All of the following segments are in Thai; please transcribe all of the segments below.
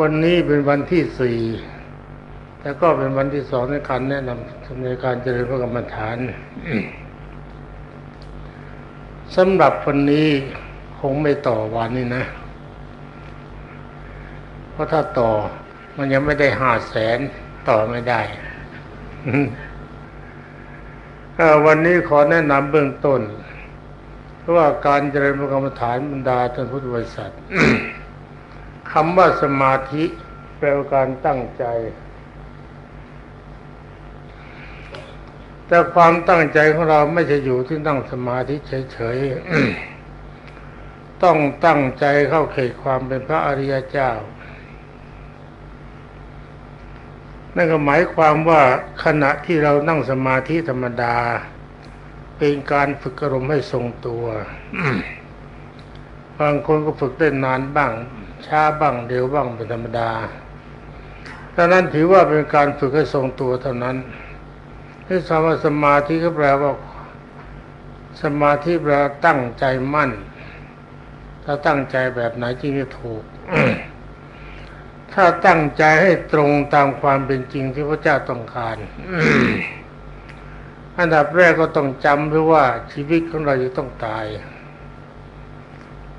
วันนี้เป็นวันที่สี่แต่ก็เป็นวันที่สองในการแนะนำในการเจริญพระกรรมฐานสำหรับวันนี้คงไม่ต่อวันนี้นะ เพราะถ้าต่อมันยังไม่ได้ห้าแสนต่อไม่ได้วันนี้ขอแนะนำเบื้องต้น เพราะว่าการเจริญพระกรรมฐานบรรดาท่านพุทธบริษัท คำว่าสมาธิแปลว่าการตั้งใจ แต่ความตั้งใจของเราไม่ใช่อยู่ที่นั่งสมาธิเฉยๆ ต้องตั้งใจเข้าเขตความเป็นพระอริยเจ้า นั่นก็หมายความว่าขณะที่เรานั่งสมาธิธรรมดา เป็นการฝึกอารมณ์ให้ทรงตัวบางคนก็ฝึกได้นานบ้าง ช้าบ้างเร็วบ้างเป็นธรรมดาดังนั้นถือว่าเป็นการฝึกให้ทรงตัวเท่านั้นที่คำว่าสมาธิก็แปลว่าสมาธิแปลตั้งใจมั่น ถ้าตั้งใจแบบไหนจริงจะถูก ถ้าตั้งใจให้ตรงตามความเป็นจริงที่พระเจ้าต้องการอันดับแรกก็ต้องจำด้วยว่าชีวิตของเราจะต้องตาย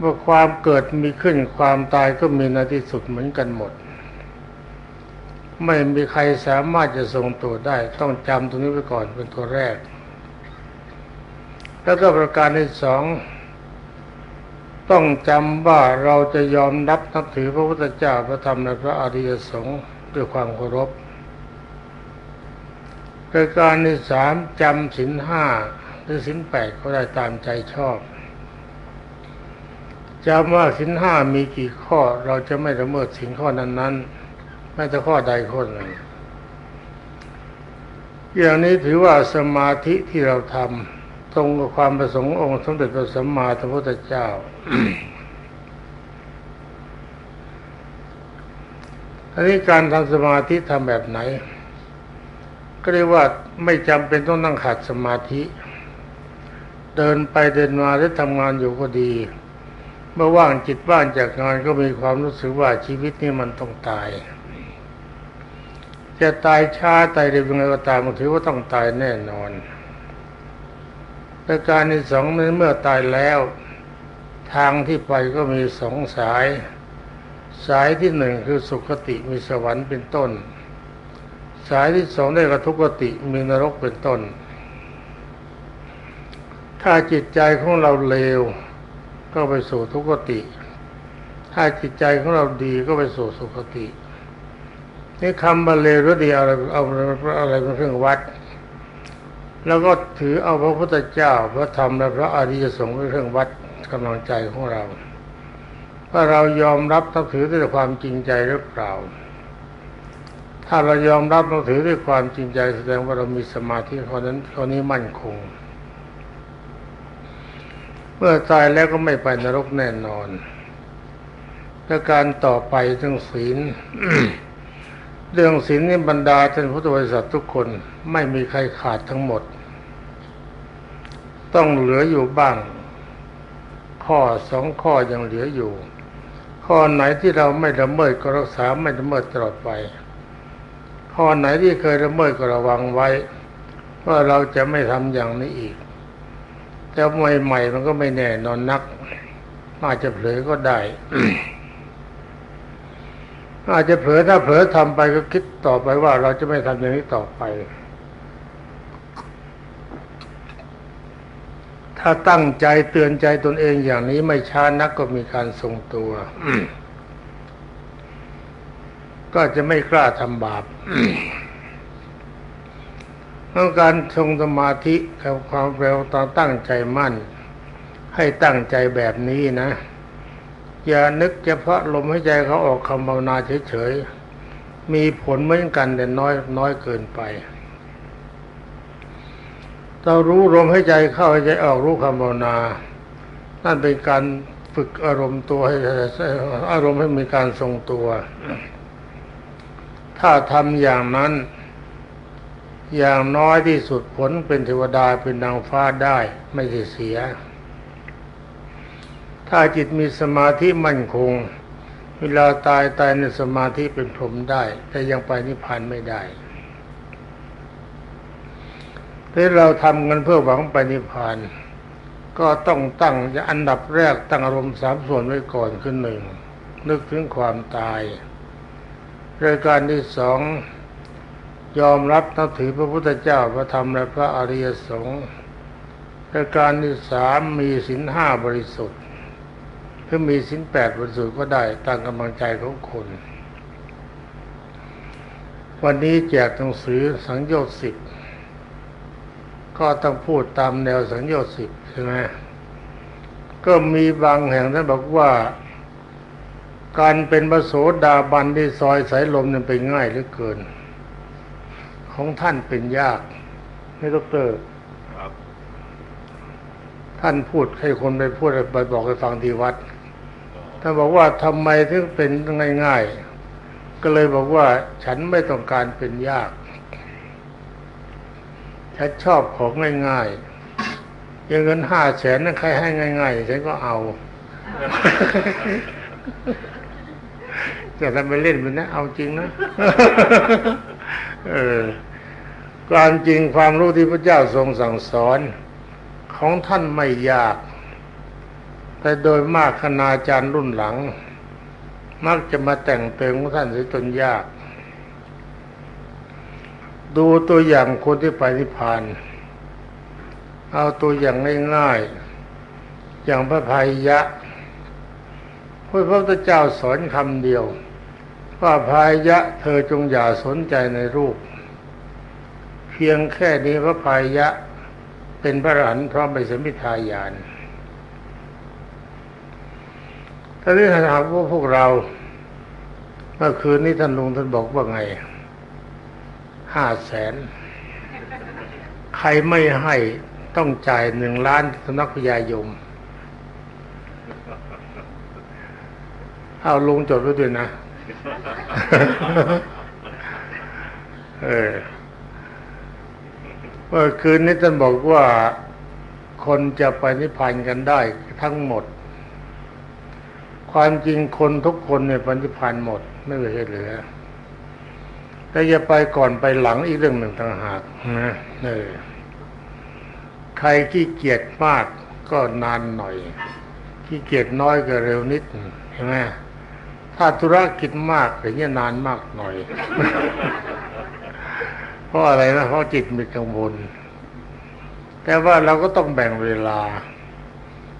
ว่าความเกิดมีขึ้นความตายก็มีในที่สุดเหมือนกันหมด ไม่มีใครสามารถจะทรงตัวได้ ต้องจำตรงนี้ไว้ก่อนเป็นตัวแรก แล้วก็ประการที่สองต้องจำว่าเราจะยอมรับนับถือพระพุทธเจ้าพระธรรมและพระอริยสงฆ์ด้วยความเคารพประการที่สามจำสินห้าหรือสินแปดก็ได้ตามใจชอบ จำว่าสินห้ามีกี่ข้อเราจะไม่ละเมิดสินข้อนั้นๆแม้แต่ข้อใดข้อหนึ่งอย่างนี้ถือว่าสมาธิที่เราทำตรงกับความประสงค์องค์สมเด็จพระสัมมาสัมพุทธเจ้า อันนี้การทำสมาธิทำแบบไหน ก็เรียกว่าไม่จำเป็นต้องนั่งขัดสมาธิ เดินไปเดินมาหรือทำงานอยู่ก็ดี เมื่อว่างจิตว่างจากงานก็มีความรู้สึกว่าชีวิตนี้มันต้องตาย จะตายช้าตายเร็วยังไงก็ตามถือว่าต้องตายแน่นอนประการที่สองนั้นเมื่อตายแล้ว ทางที่ไปก็มีสองสาย สายที่หนึ่งคือสุคติมีสวรรค์เป็นต้น สายที่สองได้กระทุกติมีนรกเป็นต้น ถ้าจิตใจของเราเลว ก็ไปสู่ทุกติ ถ้าจิตใจของเราดีก็ไปสู่สุคตินี่คำบรรเลรดีอะไรเอาอะไรเป็นเครื่องวัด แล้วก็ถือเอาพระพุทธเจ้าพระธรรมและพระอริยสงฆ์เป็นเครื่องวัดกำลังใจของเราว่าเรายอมรับนับถือด้วยความจริงใจหรือเปล่า ถ้าเรายอมรับนับถือด้วยความจริงใจแสดงว่าเรามีสมาธิข้อนั้นข้อนี้มั่นคง เมื่อตายแล้วก็ไม่ไปนรกแน่นอนและการต่อไปเรื่องศีลเรื่องศีลนี่บรรดาท่านพุทธบริษัททุกคนไม่มีใครขาดทั้งหมด ต้องเหลืออยู่บ้าง ข้อสองข้อยังเหลืออยู่ ข้อไหนที่เราไม่ละเมิดก็รักษาไม่ละเมิดตลอดไป ข้อไหนที่เคยละเมิดก็ระวังไว้ว่าเราจะไม่ทำอย่างนี้อีก แต่ใหม่ๆมันก็ไม่แน่นอนนัก อาจจะเผลอก็ได้ อาจจะเผลอถ้าเผลอทำไปก็คิดต่อไปว่า เราจะไม่ทำอย่างนี้ต่อไป ถ้าตั้งใจเตือนใจตนเองอย่างนี้ไม่ช้านักก็มีการทรงตัวก็จะไม่กล้าทำบาป ต้องการทรงสมาธิกับความเร็วตอนตั้งใจมั่น ให้ตั้งใจแบบนี้นะ อย่านึกเฉพาะลมหายใจเขาออกคำภาวนาเฉยๆ มีผลเหมือนกันแต่น้อยน้อยเกินไปเรารู้ลมหายใจเข้าหายใจออกรู้คำภาวนา นั่นเป็นการฝึกอารมณ์ตัวให้อารมณ์ให้มีการทรงตัว ถ้าทำอย่างนั้น อย่างน้อยที่สุดผลเป็นเทวดาเป็นนางฟ้าได้ไม่ใช่เสีย ถ้าจิตมีสมาธิมั่นคง เวลาตายตายในสมาธิเป็นพรหมได้ แต่ยังไปนิพพานไม่ได้ที่เราทำกันเพื่อหวังไปนิพพาน ก็ต้องตั้งอันดับแรกตั้งอารมณ์สามส่วนไว้ก่อนขึ้นหนึ่งนึกถึงความตายรายการที่สอง ยอมรับนับถือพระพุทธเจ้าพระธรรมและพระอริยสงฆ์รายการที่สามมีสินห้าบริสุทธิ์หรือมีสินแปดบริสุทธิ์ก็ได้ตามกำลังใจของคน วันนี้แจกหนังสือสังโยชน์สิบก็ต้องพูดตามแนวสังโยชน์สิบใช่ไหมก็มีบางแห่งท่านบอกว่า การเป็นพระโสดาบันที่ซอยสายลมนั้นเป็นง่ายเหลือเกิน ของท่านเป็นยากนี่ดรครับท่านพูดให้คนไปพูดไปบอกให้ฟังที่วัดท่านบอกว่าทำไมถึงเป็นง่าย ๆ ก็เลยบอกว่าฉันไม่ต้องการเป็นยาก ฉันชอบของง่ายๆอย่างเงินห้าแสนนั้นใครให้ง่ายๆฉันก็เอาจะทำไปเล่นมันนะเอาจริงนะ เออความจริงความรู้ที่พระเจ้าทรงสั่งสอนของท่านไม่ยาก แต่โดยมากคณาจารย์รุ่นหลัง มักจะมาแต่งเติมของท่านเสียจนยาก ดูตัวอย่างคนที่ไปนิพพาน เอาตัวอย่างง่ายๆ อย่างพระภัยยะพระพุทธเจ้าสอนคำเดียว ว่าพายยะเธอจงอย่าสนใจในรูป เพียงแค่นี้พระพายยะเป็นพระอรหันต์พร้อมไปสมิทายานท่านี้ถ้าหากว่าพวกเราเมื่อคืนนี้ท่านลุงท่านบอกว่าไงห้าแสน ใครไม่ให้ต้องจ่ายหนึ่งล้านสนักพยายม เอาลุงจดไว้ด้วยนะ เออเมื่อคืนนี้ท่านบอกว่าคนจะไปนิพพานกันได้ทั้งหมด ความจริงคนทุกคนเนี่ยปนิพพานหมด ไม่เหลือ แต่จะไปก่อนไปหลังอีกเรื่องหนึ่งต่างหากนะเออใครขี้เกียจมากก็นานหน่อยขี้เกียจน้อยก็เร็วนิดใช่ไหม ถ้าธุรกิจมากอย่างนี้ยนานมากหน่อย เพราะอะไรนะเพราะจิตมีกังวล แต่ว่าเราก็ต้องแบ่งเวลา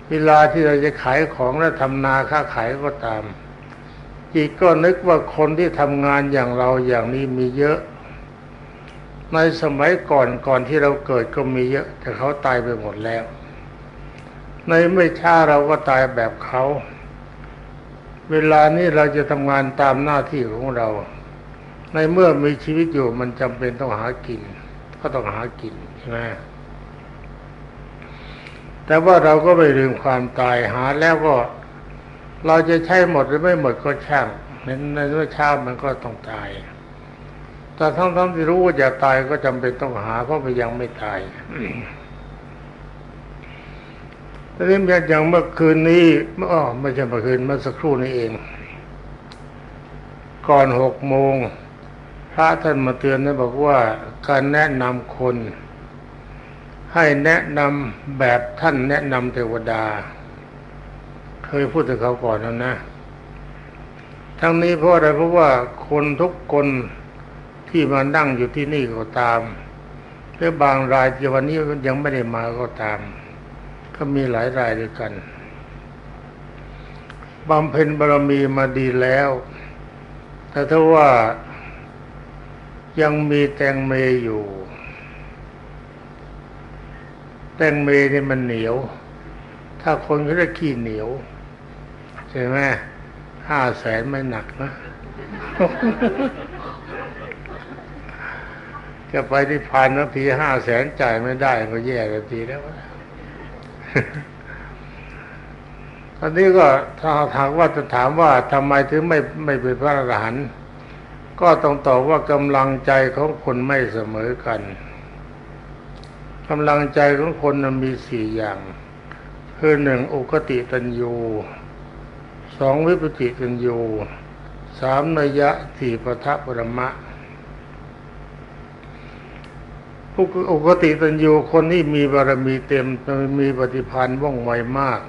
เวลาที่เราจะขายของและทำนาค้าขายก็ตาม จิตก็นึกว่าคนที่ทำงานอย่างเราอย่างนี้มีเยอะ ในสมัยก่อนก่อนที่เราเกิดก็มีเยอะ แต่เขาตายไปหมดแล้ว ในไม่ช้าเราก็ตายแบบเขา เวลานี้เราจะทำงานตามหน้าที่ของเรา ในเมื่อมีชีวิตอยู่มันจำเป็นต้องหากิน ก็ต้องหากินใช่ไหมแต่ว่าเราก็ไม่ลืมความตายหาแล้วก็ เราจะใช้หมดหรือไม่หมดก็ช่างในในเมื่อเช้ามันก็ต้องตาย แต่ทั้งทั้งที่รู้ว่าจะตายก็จำเป็นต้องหาเพราะมันยังไม่ตาย แต่นี้อย่างเมื่อคืนนี้อ๋อไม่ใช่เมื่อคืนเมื่อสักครู่นี้เอง ก่อนหกโมงพระท่านมาเตือนนะบอกว่าการแนะนำคน ให้แนะนำแบบท่านแนะนำเทวดา เคยพูดถึงเขาก่อนแล้วนะ ทั้งนี้เพราะอะไรเพราะว่าคนทุกคนที่มานั่งอยู่ที่นี่ก็ตามหรือบางรายที่วันนี้ยังไม่ได้มาก็ตาม ก็มีหลายรายด้วยกันบำเพ็ญบารมีมาดีแล้ว แต่ถ้าว่ายังมีแตงเมอยู่ แตงเมนี่มันเหนียว ถ้าคนเขาเรียกขี้เหนียวใช่ไหมห้าแสนไม่หนักนะจะไปที่พันนาทีห้าแสนจ่ายไม่ได้ก็แย่กันทีแล้ว อนนี้ก็ถ้าถามว่าจะถามว่าทำไมถึงไม่ไม่เป็นพระอรหันต์ก็ต้องตอบว่ากำลังใจของคนไม่เสมอกันกำลังใจของคนมันมีสี่อย่าง คือหนึ่งอุคติตัญญูสองวิปจิตัญญูสามนยะสี่ปทะปรมะ ปกติตัญญูคนที่มีบารมีเต็มมีปฏิพันธ์ว่องไวมาก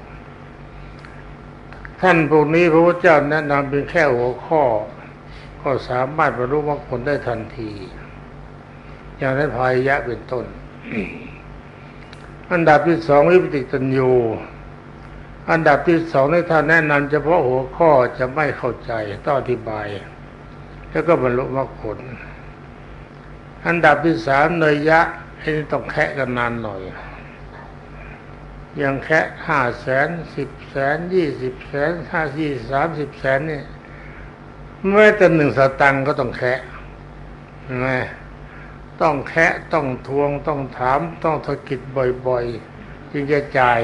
ท่านพวกนี้พระพุทธเจ้าแนะนำเป็นแค่หัวข้อ ก็สามารถบรรลุมรรคผลได้ทันที อย่างนั้นพายะเป็นต้น อันดับที่สองวิปติตัญญูอันดับที่สองในท่านแนะนำเฉพาะหัวข้อจะไม่เข้าใจต้องอธิบาย แล้วก็บรรลุมรรคผล อันดับที่สามเนยยะให้ต้องแคะกันนานหน่อย อย่างแค่ห้าแสนสิบแสนยี่สิบแสนห้าสี่สามสิบแสนนี่แม้แต่หนึ่งสตังก็ต้องแคะใช่ไหมต้องแคะต้องทวงต้องถามต้องทกิดบ่อยๆจึงจะจ่าย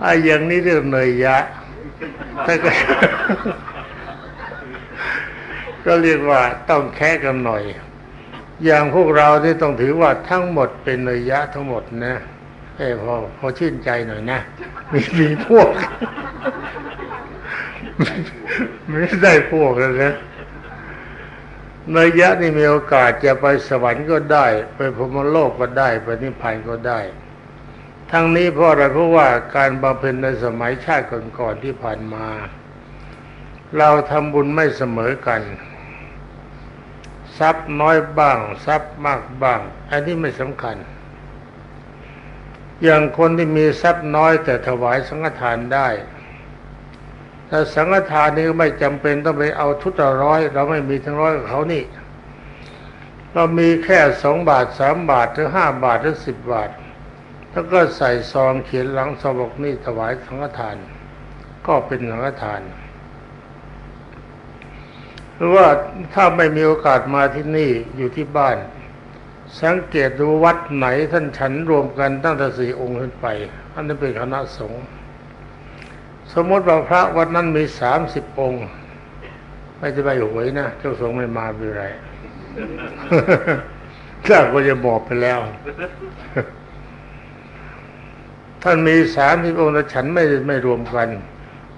ไอ้อย่างนี้เรื่องเนยยะถ้าก็ ก็เรียกว่าต้องแค่กันหน่อย อย่างพวกเราที่ต้องถือว่าทั้งหมดเป็นเนยยะทั้งหมดนะเออพอพอชื่นใจหน่อยนะ มีมีพวก ไม่ได้พวกแล้วนะเนยยะนี่มีโอกาสจะไปสวรรค์ก็ได้ ไปพรมโลกก็ได้ไปนิพพานก็ได้ ทั้งนี้เพราะอะไรเพราะว่าการบำเพ็ญในสมัยชาติก่อนๆที่ผ่านมา เราทำบุญไม่เสมอกัน ทรัพย์น้อยบ้าง ทรัพย์มากบ้าง อันนี้ไม่สำคัญ อย่างคนที่มีทรัพย์น้อยแต่ถวายสังฆทานได้แต่สังฆทานนี้ไม่จำเป็นต้องไปเอาชุดละร้อย เราไม่มีทั้งร้อยกับเขานี่ เรามีแค่สองบาทสามบาทหรือห้าบาทหรือสิบบาท แล้วก็ใส่ซองเขียนหลังซองบอกนี่ถวายสังฆทาน ก็เป็นสังฆทาน หรือว่าถ้าไม่มีโอกาสมาที่นี่อยู่ที่บ้าน สังเกตดูวัดไหนท่านฉันรวมกันตั้งแต่สี่องค์ขึ้นไป อันนั้นเป็นคณะสงฆ์สมมติว่าพระวัดนั้นมีสามสิบองค์ ไม่จะไปหวยนะเจ้าสงฆ์ไม่มาเป็นไรถ้าก็จะบอกไปแล้ว ท่านมีสามสิบองค์แต่ฉันไม่ไม่รวมกัน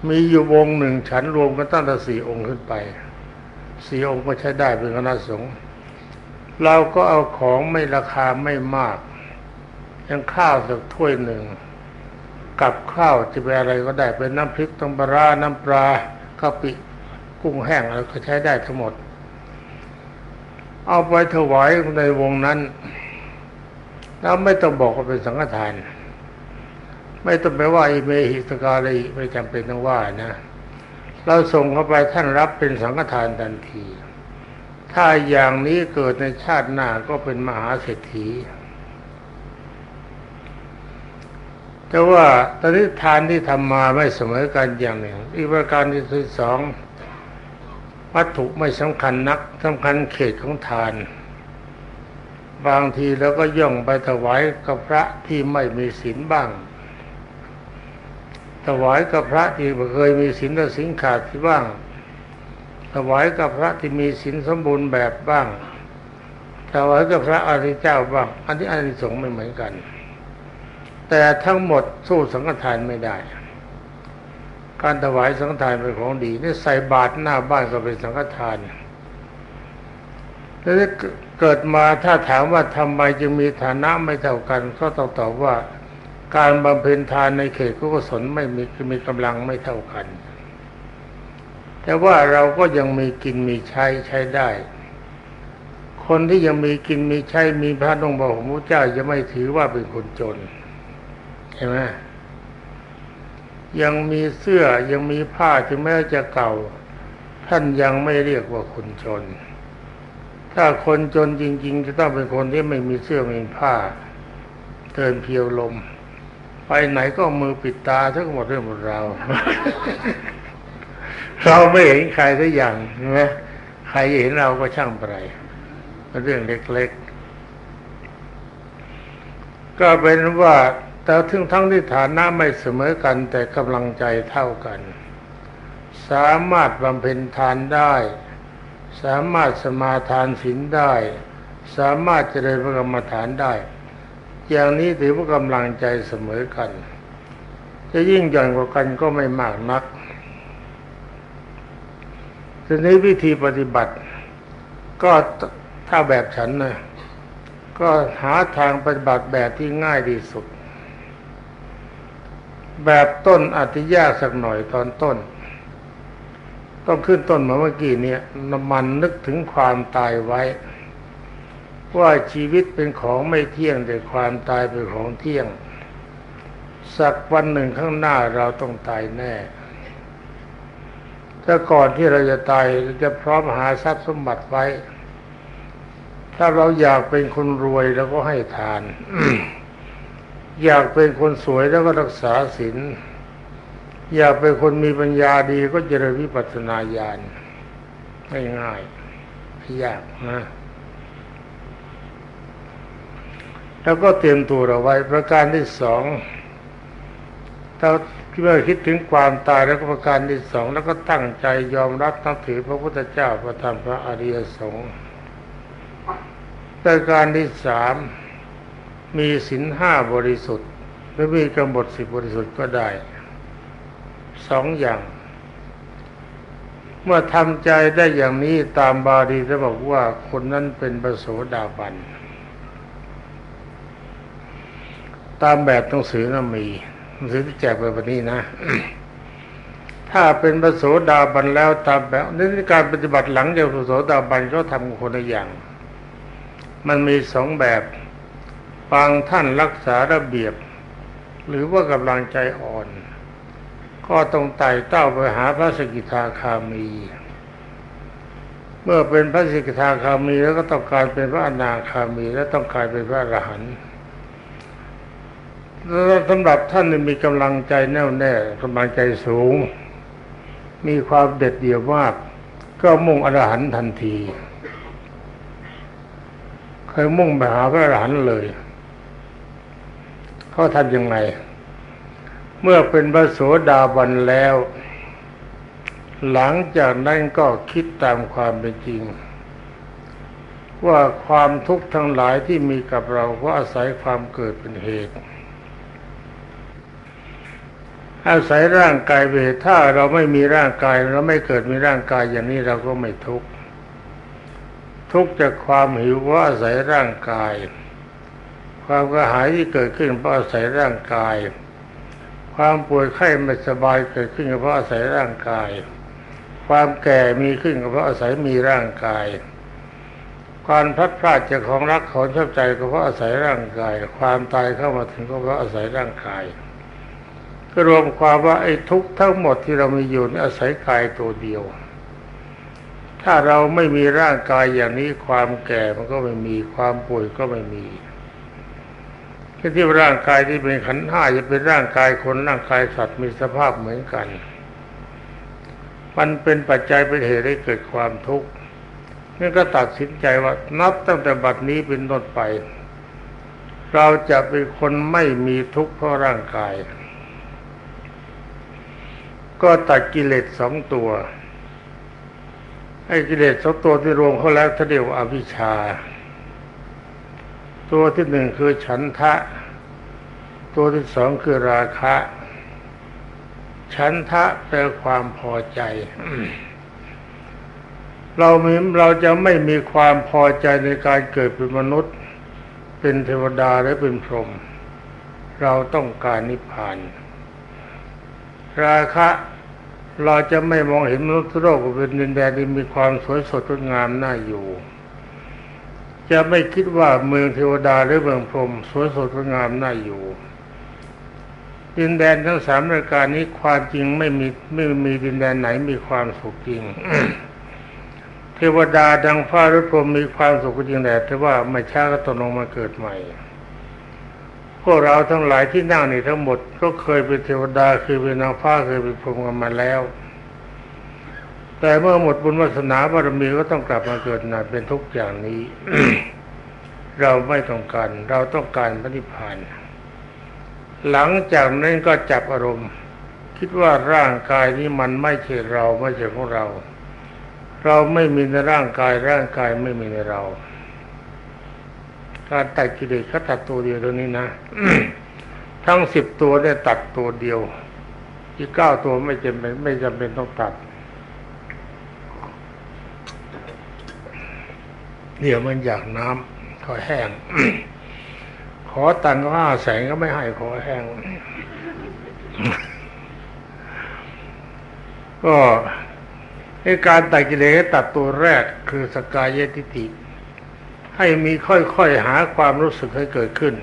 มีอยู่วงหนึ่งฉันรวมกันตั้งแต่สี่องค์ขึ้นไป สี่องค์ก็ใช้ได้เป็นคณะสงฆ์เราก็เอาของไม่ราคาไม่มากอย่างข้าวสักถ้วยหนึ่งกับข้าวจะเป็นอะไรก็ได้เป็นน้ำพริกต้มปลาน้ำปลากะปิกุ้งแห้งอะไรก็ใช้ได้ทั้งหมด เอาไปถวายในวงนั้นแล้วไม่ต้องบอกว่าเป็นสังฆทาน ไม่ต้องไปว่าอิเมหิสกาเลยไม่จำเป็นต้องว่านะ เราส่งเข้าไปท่านรับเป็นสังฆทานทันที ถ้าอย่างนี้เกิดในชาติหน้าก็เป็นมหาเศรษฐีแต่ว่าตอนนี้ทานที่ทำมาไม่เสมอกันอย่างหนึ่งอีกประการที่สองวัตถุไม่สำคัญนักสำคัญเขตของทาน บางทีแล้วก็ย่องไปถวายกับพระที่ไม่มีศีลบ้าง ถวายกับพระที่เคยมีศีลแต่ศีลขาดที่บ้าง ถวายกับพระที่มีศีลสมบูรณ์แบบบ้าง ถวายกับพระอริยเจ้าบ้าง อันนี้อานิสงส์ไม่เหมือนกัน แต่ทั้งหมดสู้สังฆทานไม่ได้ การถวายสังฆทานเป็นของดีนี่ใส่บาตรหน้าบ้านก็เป็นสังฆทานแล้วเกิดมาถ้าถามว่าทำไมจึงมีฐานะไม่เท่ากัน ก็ต้องตอบว่า การบำเพ็ญทานในเขตกุศลไม่มีมีกำลังไม่เท่ากัน แต่ว่าเราก็ยังมีกินมีใช้ใช้ได้ คนที่ยังมีกินมีใช้มีพระองค์บอกพระเจ้าจะไม่ถือว่าเป็นคนจนเห็นไหมยังมีเสื้อยังมีผ้าถึงแม้จะเก่า ท่านยังไม่เรียกว่าคนจน ถ้าคนจนจริง ๆ จะต้องเป็นคนที่ไม่มีเสื้อไม่มีผ้าเดินเพียวลม ไปไหนก็มือปิดตาทั้งหมดเรื่องหมดเรา เราไม่เห็นใครสักอย่างใช่ไหมใครเห็นเราก็ช่างไปเป็นเรื่องเล็กๆ ก็เป็นว่าแต่ถึงทั้งที่ฐานะไม่เสมอกันแต่กำลังใจเท่ากัน สามารถบำเพ็ญทานได้ สามารถสมาทานศีลได้ สามารถเจริญพระกรรมฐานได้ อย่างนี้ถือว่ากำลังใจเสมอกัน จะยิ่งหญ่อนกว่ากันก็ไม่มากนักทีนี้วิธีปฏิบัติ ก็ถ้าแบบฉันนะก็หาทางปฏิบัติแบบที่ง่ายที่สุด แบบต้นอาจจะยากสักหน่อยตอนต้น ต้องขึ้นต้นมาเมื่อกี้เนี่ยน้ำมันนึกถึงความตายไว้ ว่าชีวิตเป็นของไม่เที่ยงแต่ความตายเป็นของเที่ยง สักวันหนึ่งข้างหน้าเราต้องตายแน่ถ้าก่อนที่เราจะตายเราจะพร้อมหาทรัพย์สมบัติไว้ ถ้าเราอยากเป็นคนรวยเราก็ให้ทาน อยากเป็นคนสวยแล้วก็รักษาศีลอยากเป็นคนมีปัญญาดีก็เจริญวิปัสสนาญาณง่ายๆไม่ยากนะ แล้วก็เตรียมตัวเราไว้ประการที่สองถ้าเมื่อคิดถึงความตายแล้วก็ประการที่สองแล้วก็ตั้งใจยอมรับนับถือพระพุทธเจ้าพระธรรมพระอริยสงฆ์ประการที่สามมีศีลห้าบริสุทธิ์หรือมีกำหนดสิบบริสุทธิ์ก็ได้สองอย่าง เมื่อทำใจได้อย่างนี้ตามบาลีจะบอกว่าคนนั้นเป็นประโสดาบัน ตามแบบหนังสือนะมีหนังสือที่แจกไปวันนี้นะ ถ้าเป็นประโสดาบันแล้วตามแบบนี่การปฏิบัติหลังจากประโสดาบันเขาทำคนละอย่าง มันมีสองแบบบางท่านรักษาระเบียบ หรือว่ากำลังใจอ่อน ก็ต้องไต่เต้าไปหาพระสกิทาคามี เมื่อเป็นพระสกิทาคามีแล้วก็ต้องการเป็นพระอนาคามี และต้องการเป็นพระอรหันต์ สำหรับท่านมีกำลังใจแน่วแน่กำลังใจสูง มีความเด็ดเดี่ยวมาก ก็มุ่งอรหันต์ทันทีเคยมุ่งไปหาพระอรหันต์เลยเขาทำยังไง เมื่อเป็นพระโสดาบันแล้ว หลังจากนั้นก็คิดตามความเป็นจริง ว่าความทุกข์ทั้งหลายที่มีกับเราเพราะอาศัยความเกิดเป็นเหตุ อาศัยร่างกายเป็นเหตุถ้าเราไม่มีร่างกายเราไม่เกิดมีร่างกายอย่างนี้เราก็ไม่ทุกข์ทุกข์จากความหิวเพราอาศัยร่างกาย ความกระหายที่เกิดขึ้นเพราะอาศัยร่างกาย ความป่วยไข้ไม่สบายเกิดขึ้นเพราะอาศัยร่างกาย ความแก่มีขึ้นเพราะอาศัยมีร่างกายความพลัดพรากจากของรักของชอบใจก็เพราะอาศัยร่างกาย ความตายเข้ามาถึงก็เพราะอาศัยร่างกาย รวมความว่าไอ้ทุกข์ทั้งหมดที่เรามีอยู่นี่อาศัยกายตัวเดียว ถ้าเราไม่มีร่างกายอย่างนี้ความแก่มันก็ไม่มีความป่วยก็ไม่มีที่ร่างกายที่เป็นขันห้าจะเป็นร่างกายคนร่างกายสัตว์มีสภาพเหมือนกัน มันเป็นปัจจัยเป็นเหตุให้เกิดความทุกข์นี่นก็ตัดสินใจว่านับตั้งแต่บัดนี้เป็นต้นไป เราจะเป็นคนไม่มีทุกข์เพราะร่างกาย ก็ตัดกิเลสสองตัวไอ้กิเลสสองตัวที่รวมเขาแล้วถ้าเรียวอวิชชา ตัวที่หนึ่งคือฉันทะ ตัวที่สองคือราคะ ฉันทะแปลความพอใจ เรามีเราจะไม่มีความพอใจในการเกิดเป็นมนุษย์ เป็นเทวดาหรือเป็นพรหมเราต้องการนิพพาน ราคะ เราจะไม่มองเห็นมนุษย์โลกเป็นดินแดนที่มีความสวยสดงดงามน่าอยู่ จะไม่คิดว่าเมืองเทวดาหรือเมืองพรหมสวยสดงดงามน่าอยู่ ดินแดนทั้งสามรายการนี้ความจริงไม่มีไม่มีดินแดนไหนมีความสุขจริงเทวดาดังฟ้าหรือพรหมมีความสุขจริงแต่แต่ว่าไม่ช้าก็ต้องลงมาเกิดใหม่ พวกเราทั้งหลายที่นั่งนี่ทั้งหมด ก็เคยเป็นเทวดาเคยเป็นนางฟ้าเคยเป็นพรหมกันมาแล้วแต่เมื่อหมดบุญวาสนาบารมีก็ต้องกลับมาเกิดนาเป็นทุกอย่างนี้ เราไม่ต้องการ เราต้องการพระนิพพาน หลังจากนั้นก็จับอารมณ์ คิดว่าร่างกายนี้มันไม่ใช่เราไม่ใช่ของเรา เราไม่มีในร่างกายร่างกายไม่มีในเรา การตัดกิเลสเขาตัดตัวเดียวตัวนี้นะทั้งสิบตัวเนี่ยตัดตัวเดียว อีกเก้าตัวไม่จำเป็นไม่จำเป็นต้องตัด เดี๋ยวมันอยากน้ำขอแห้ง ขอตังค์ก็ห้าแสนก็ไม่ให้ขอแห้ง ก็ในการตัดกิเลสตัดตัวแรกคือสกายทิฏฐิ ให้มีค่อยๆหาความรู้สึกให้เกิดขึ้น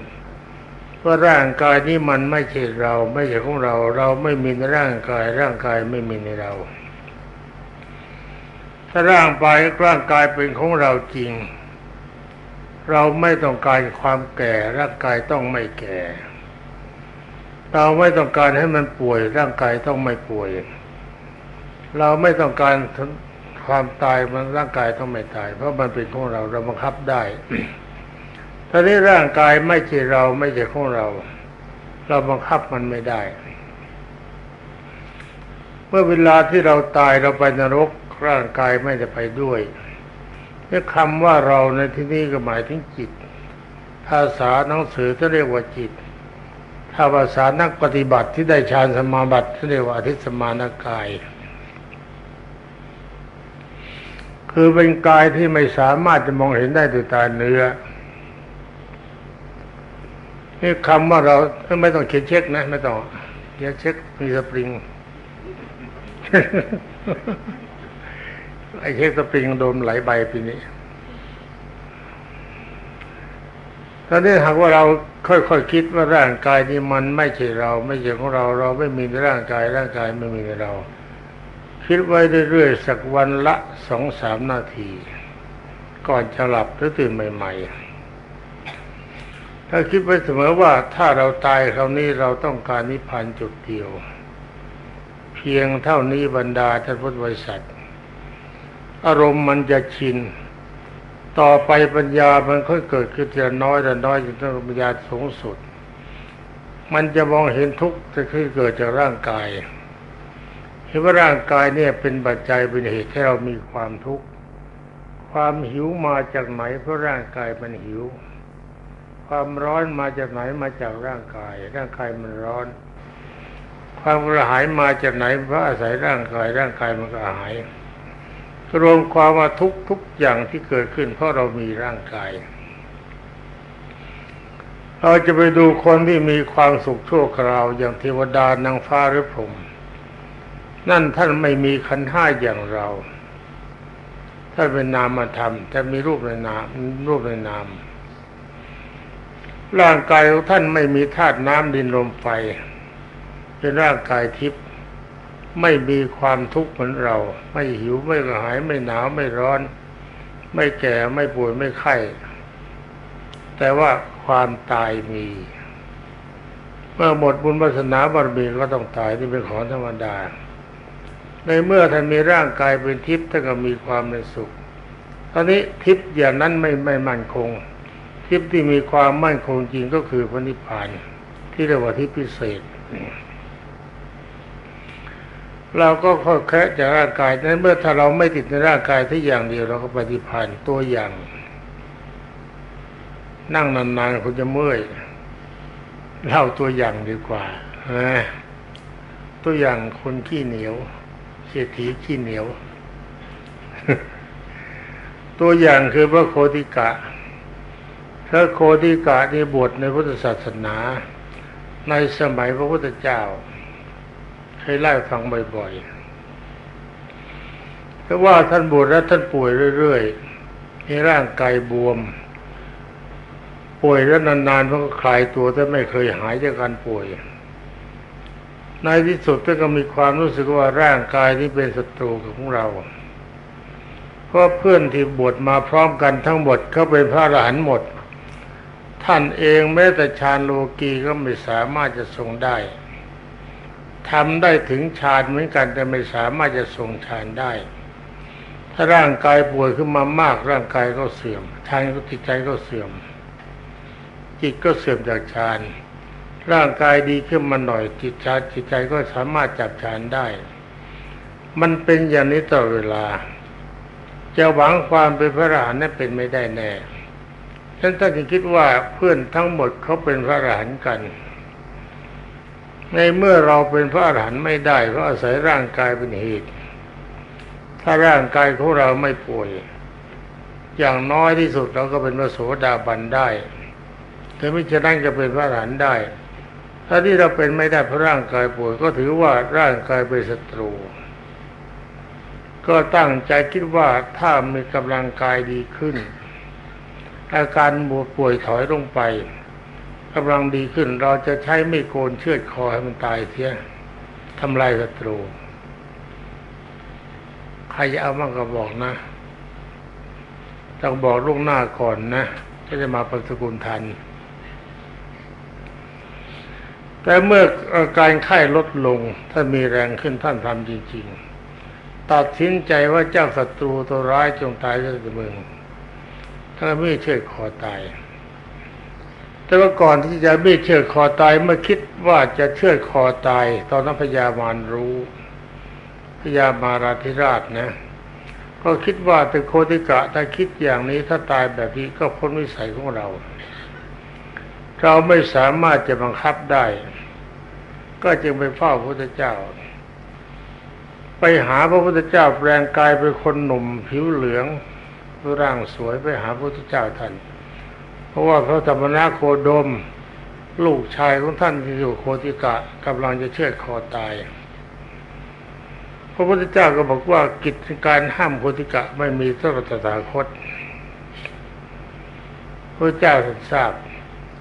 ว่าร่างกายนี้มันไม่ใช่เรา ไม่ใช่ของเรา เราไม่มีในร่างกาย ร่างกายไม่มีในเรา ถ้าร่างกายร่างกายเป็นของเราจริง เราไม่ต้องการความแก่ ร่างกายต้องไม่แก่ เราไม่ต้องการให้มันป่วย ร่างกายต้องไม่ป่วย เราไม่ต้องการ ความตายมันร่างกายต้องไม่ตาย เพราะมันเป็นของเราเราบังคับได้ตอนนี้ร่างกายไม่ใช่เราไม่ใช่ของเรา เราบังคับมันไม่ได้ เมื่อเวลาที่เราตายเราไปนรกร่างกายไม่ได้ไปด้วยนี่คำว่าเราในที่นี้ก็หมายถึงจิต ภาษาหนังสือจะเรียกว่าจิต ถ้าภาษานักปฏิบัติที่ได้ฌานสมาบัติเรียกว่าอธิสมานกาย คือเป็นกายที่ไม่สามารถจะมองเห็นได้ด้วยตาเนื้อนี่คำว่าเราไม่ต้องเขียนเช็คนะ ไม่ต้องเขียนเช็คมีสปริงไอเช็คสปริงโดนหลายใบปีนี้ตอนนี้หากว่าเราค่อยๆคคิดว่าร่างกายนี้มันไม่ใช่เรา ไม่ใช่ของเรา เราไม่มีในร่างกายร่างกายไม่มีในเรา คิดไว้เรื่อยๆสักวันละสองสามนาที ก่อนจะหลับหรือตื่นใหม่ ๆ ถ้าคิดไว้เสมอว่าถ้าเราตายคราวนี้เราต้องการนิพพานจุดเดียว เพียงเท่านี้บรรดาท่านพุทธบริษัท อารมณ์มันจะชิน ต่อไปปัญญามันค่อยเกิดขึ้นทีละน้อยละน้อยจนถึงปัญญาสูงสุด มันจะมองเห็นทุกข์ที่เกิดจากร่างกาย ห็นว่าร่างกายเนี่ยเป็นปัจจัยเป็นเหตุให้เรามีความทุกข์ความหิวมาจากไหนเพราะร่างกายมันหิว ความร้อนมาจากไหนมาจากร่างกาย ร่างกายมันร้อน ความกระหายมาจากไหนเพราะอาศัยร่างกาย ร่างกายมันกระหายรวมความว่าทุกทุกอย่างที่เกิดขึ้น เพราะเรามีร่างกาย เราจะไปดูคนที่มีความสุขชั่วคราวอย่างเทวดานางฟ้าหรือพรหม นั่นท่านไม่มีขันห้าอย่างเราท่านเป็นนามธรรมแต่มีรูปในนามรูปในนาม ร่างกายของท่านไม่มีธาตุน้ำดินลมไฟ เป็นร่างกายทิพย์ไม่มีความทุกข์เหมือนเรา ไม่หิวไม่กระหายไม่หนาวไม่ร้อน ไม่แก่ไม่ป่วยไม่ไข้แต่ว่าความตายมี เมื่อหมดบุญวาสนาบารมีก็ต้องตายที่เป็นของธรรมดา ในเมื่อท่านมีร่างกายเป็นทิพย์ท่านก็มีความเป็นสุขตอนนี้ทิพย์อย่างนั้นไม่ไม่มั่นคง ทิพย์ที่มีความมั่นคงจริงก็คือพระนิพพานที่เรียกว่าทิพย์พิเศษ เราก็ค่อยแค่จากร่างกายนั้นเมื่อถ้าเราไม่ติดในร่างกายที่อย่างเดียวเราก็ปฏิพันธ์ตัวอย่าง นั่งนานๆคุณจะเมื่อยเล่าตัวอย่างดีกว่านะตัวอย่างคนขี้เหนียว เศรษฐีขี้เหนียว ตัวอย่างคือพระโคติกะ พระโคติกะนี่บวชในพุทธศาสนาในสมัยพระพุทธเจ้า เคยเล่าฟังบ่อยๆเพราะว่าท่านบวชแล้วท่านป่วยเรื่อยๆมีร่างกายบวม ป่วยแล้วนานๆมันก็คลายตัวแต่ไม่เคยหายจากการป่วย ในที่สุดก็มีความรู้สึกว่าร่างกายนี้เป็นศัตรูของเรา เพราะเพื่อนที่บวชมาพร้อมกันทั้งหมดเขาเป็นพระอรหันต์หมด ท่านเองแม้แต่ฌานโลกีก็ไม่สามารถจะทรงได้ทำได้ถึงฌานเหมือนกันแต่ไม่สามารถจะทรงฌานได้ ถ้าร่างกายป่วยขึ้นมามาก ร่างกายก็เสื่อมฌานก็จิตใจก็เสื่อม จิตก็เสื่อมจากฌาน ร่างกายดีขึ้นมาหน่อยจิตฌาจิตใจก็สามารถจับฌานได้ มันเป็นอย่างนี้ตลอดเวลา จะหวังความเป็นพระอรหันต์นั้นเป็นไม่ได้แน่ฉันท่านจึงคิดว่าเพื่อนทั้งหมดเขาเป็นพระอรหันต์กัน ในเมื่อเราเป็นพระอรหันต์ไม่ได้เพราะอาศัยร่างกายเป็นเหตุถ้าร่างกายของเราไม่ป่วย อย่างน้อยที่สุดเราก็เป็นพระโสดาบันได้ถ้าไม่ฉะนั้นก็เป็นพระอรหันต์ได้ ถ้าที่เราเป็นไม่ได้เพราะร่างกายป่วยก็ถือว่าร่างกายเป็นศัตรู ก็ตั้งใจคิดว่าถ้ามีกำลังกายดีขึ้น อาการป่วยถอยลงไปกำลังดีขึ้น เราจะใช้ไม่โกนเชือดคอให้มันตายเสียทำลายศัตรู ใครจะเอามั่งก็บอกนะ ต้องบอกล่วงหน้าก่อนนะจะจะมาปัสกุลทัน แต่เมื่ออาการไข้ลดลงถ้ามีแรงขึ้นท่านทำจริง ๆ ตัดสินใจว่าเจ้าศัตรูตัวร้ายจงตายด้วยเมืองถ้าไม่เชื่อคอตาย แต่ว่าก่อนที่จะไม่เชื่อคอตายเมื่อคิดว่าจะเชื่อคอตาย ตอนนั้นพญามารรู้พญามาราธิราชนะ ก็คิดว่าแต่โคติกะถ้าคิดอย่างนี้ถ้าตายแบบนี้ก็พ้นวิสัยของเรา เราไม่สามารถจะบังคับได้ ก็จึงไปเฝ้าพระพุทธเจ้า ไปหาพระพุทธเจ้าแปลงกายเป็นคนหนุ่มผิวเหลืองร่างสวยไปหาพระพุทธเจ้าท่าน เพราะว่าพระธรรมนาโคดม ลูกชายของท่านอยู่โคติกะกำลังจะเชือดคอตาย พระพุทธเจ้าก็บอกว่ากิจการห้ามโคติกะไม่มีสำหรับตถาคตพระเจ้าทรงทราบ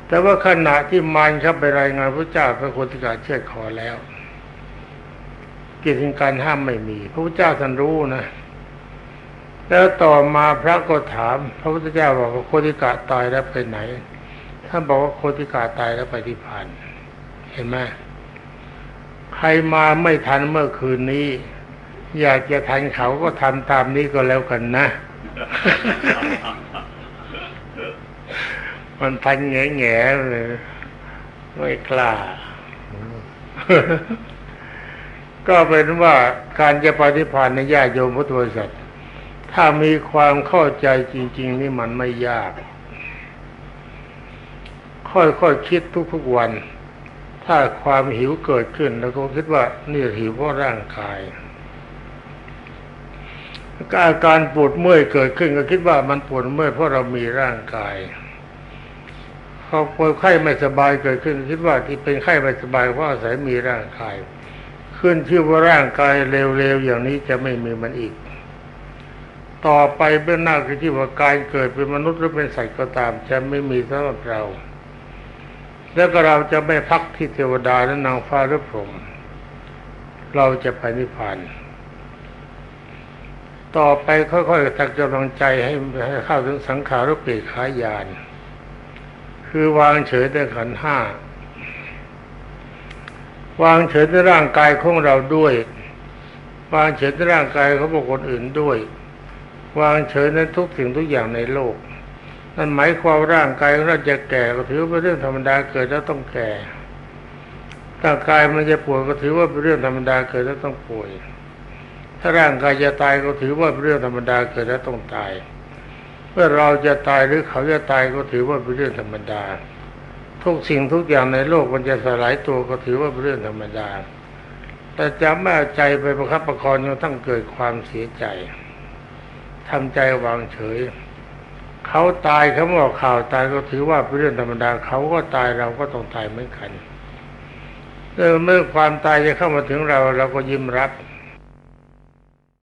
แต่ว่าขณะที่มารเข้าไปรายงานพระเจ้าพระโคติกะเชือดคอแล้วกิจการห้ามไม่มี พระพุทธเจ้าท่านรู้นะ แล้วต่อมาพระก็ถาม พระพุทธเจ้าบอกว่าโคติกะตายแล้วไปไหนท่านบอกว่าโคติกะตายแล้วไปที่พานเห็นไหมใครมาไม่ทันเมื่อคืนนี้ อยากจะทันเขาก็ทำตามนี้ก็แล้วกันนะ มันทันแง่แง่ๆเลยไม่กล้า ก็เป็นว่าการจะปฏิพันธ์ในญาติโยมพุทธบริษัทถ้ามีความเข้าใจจริง ๆ นี่มันไม่ยาก ค่อยๆคคิดทุกๆวัน ถ้าความหิวเกิดขึ้น แล้วก็คิดว่านี่หิวเพราะร่างกายอาการปวดเมื่อยเกิดขึ้นก็คิดว่ามันปวดเมื่อยเพราะเรามีร่างกาย พอปวดไข้ไม่สบายเกิดขึ้น คิดว่าที่เป็นไข้ไม่สบายเพราะอาศัยมีร่างกาย ขึ้นชื่อว่าร่างกายเร็วๆอย่างนี้จะไม่มีมันอีก ต่อไปเบื้องหน้าคือที่ว่ากายเกิดเป็นมนุษย์หรือเป็นสัตว์ก็ตาม จะไม่มีสำหรับเรา แล้วก็เราจะไม่พักที่เทวดาและนางฟ้าหรือพรหมเราจะไปนิพพานต่อไปค่อยๆตักกำลังใจให้ให้เข้าถึงสังขารุปเปกขายาน คือวางเฉยในขันห้าวางเฉยในร่างกายของเราด้วย วางเฉยในร่างกายของบุคคลอื่นด้วย วางเฉยในทุกสิ่งทุกอย่างในโลก นั่นหมายความร่างกายของเราจะแก่ก็ถือว่าเป็นเรื่องธรรมดาเกิดแล้วต้องแก่ร่างกายมันจะป่วยก็ถือว่าเป็นเรื่องธรรมดาเกิดแล้วต้องป่วย ถ้าร่างกายจะตายก็ถือว่าเป็นเรื่องธรรมดาเกิดแล้วต้องตาย เมื่อเราจะตายหรือเขาจะตายก็ถือว่าเป็นเรื่องธรรมดา ทุกสิ่งทุกอย่างในโลกมันจะสลายตัวก็ถือว่าเป็นเรื่องธรรมดา แต่จะไม่เอาใจไปประคับประคองจนทั้งเกิดความเสียใจทำใจวางเฉย เขาตายเขาบอกข่าวตายก็ถือว่าเป็นเรื่องธรรมดา เขาก็ตายเราก็ต้องตายเหมือนกันเมื่อความตายจะเข้ามาถึงเราเราก็ยิ้มรับ